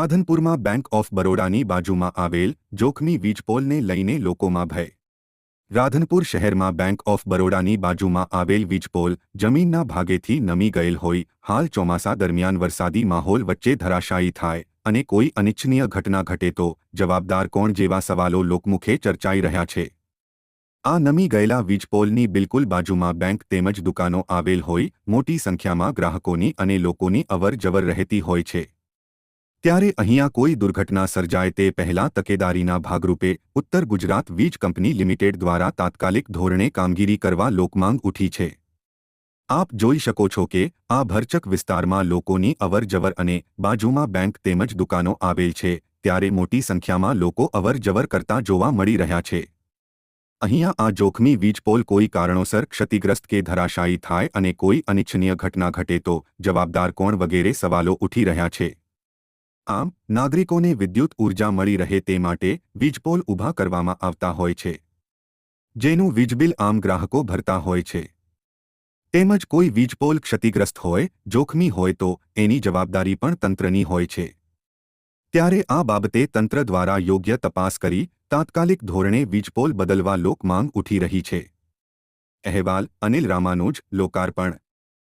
રાધનપુરમાં bank of બરોડાની બાજુમાં આવેલ જોખમી વીજપોલને લઈને લોકોમાં ભય. રાધનપુર શહેરમાં બેંક ઓફ બરોડાની બાજુમાં આવેલ વીજપોલ જમીનના ભાગેથી નમી ગયેલ હોય, હાલ ચોમાસા દરમિયાન વરસાદી માહોલ વચ્ચે ધરાશાયી થાય અને કોઈ અનિચ્છનીય ઘટના ઘટે તો જવાબદાર કોણ જેવા સવાલો લોકમુખે ચર્ચાઈ રહ્યા છે. આ નમી ગયેલા વીજપોલની બિલકુલ બાજુમાં બેંક તેમજ દુકાનો આવેલ હોય, મોટી સંખ્યામાં ગ્રાહકોની અને લોકોની અવર રહેતી હોય છે. ત્યારે અહીંયા કોઈ દુર્ઘટના સર્જાય તે પહેલા તકેદારીના ભાગરૂપે ઉત્તર ગુજરાત વીજ કંપની લિમિટેડ દ્વારા તાત્કાલિક ધોરણે કામગીરી કરવા લોકમાંગ ઉઠી છે. આપ જોઈ શકો છો કે આ ભરચક વિસ્તારમાં લોકોની અવરજવર અને બાજુમાં બેંક તેમજ દુકાનો આવેલ છે, ત્યારે મોટી સંખ્યામાં લોકો અવરજવર કરતા જોવા મળી રહ્યા છે. અહીંયા આ જોખમી વીજપોલ કોઈ કારણોસર ક્ષતિગ્રસ્ત કે ધરાશાયી થાય અને કોઈ અનિચ્છનીય ઘટના ઘટે તો જવાબદાર કોણ વગેરે સવાલો ઉઠી રહ્યા છે. આમ, નાગરિકોને વિદ્યુત ઊર્જા મળી રહે તે માટે વીજપોલ ઊભા કરવામાં આવતા હોય છે. જેનું વીજબિલ આમ ગ્રાહકો ભરતા હોય છે. તેમજ કોઈ વીજપોલ ક્ષતિગ્રસ્ત હોય, જોખમી હોય તો એની જવાબદારી પણ તંત્રની હોય છે. ત્યારે આ બાબતે તંત્ર દ્વારા યોગ્ય તપાસ કરી તાત્કાલિક ધોરણે વીજપોલ બદલવા લોકમાંગ ઉઠી રહી છે. અહેવાલ અનિલ રામાનુજ, લોકાર્પણ.